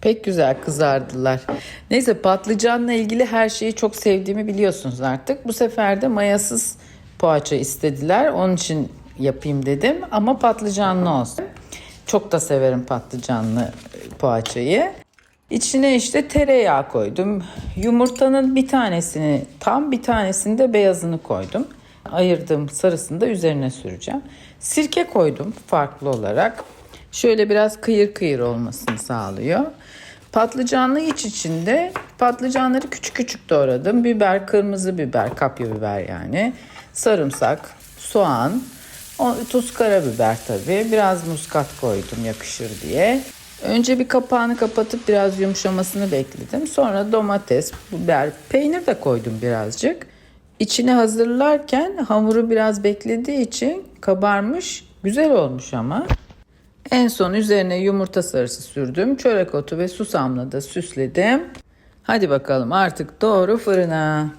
Pek güzel kızardılar. Neyse patlıcanla ilgili her şeyi çok sevdiğimi biliyorsunuz artık. Bu sefer de mayasız poğaça istediler. Onun için yapayım dedim. Ama patlıcanlı olsun. Çok da severim patlıcanlı poğaçayı. İçine işte tereyağı koydum. Yumurtanın bir tanesini tam bir tanesini de beyazını koydum. Ayırdığım sarısını da üzerine süreceğim. Sirke koydum farklı olarak. Şöyle biraz kıyır kıyır olmasını sağlıyor. Patlıcanlı iç içinde patlıcanları küçük küçük doğradım. Biber, kırmızı biber, kapya biber yani. Sarımsak, soğan, tuz karabiber tabii. Biraz muskat koydum yakışır diye. Önce bir kapağını kapatıp biraz yumuşamasını bekledim. Sonra domates, biber, peynir de koydum birazcık. İçini hazırlarken hamuru biraz beklediği için kabarmış. Güzel olmuş ama. En son üzerine yumurta sarısı sürdüm. Çörek otu ve susamla da süsledim. Hadi bakalım artık doğru fırına.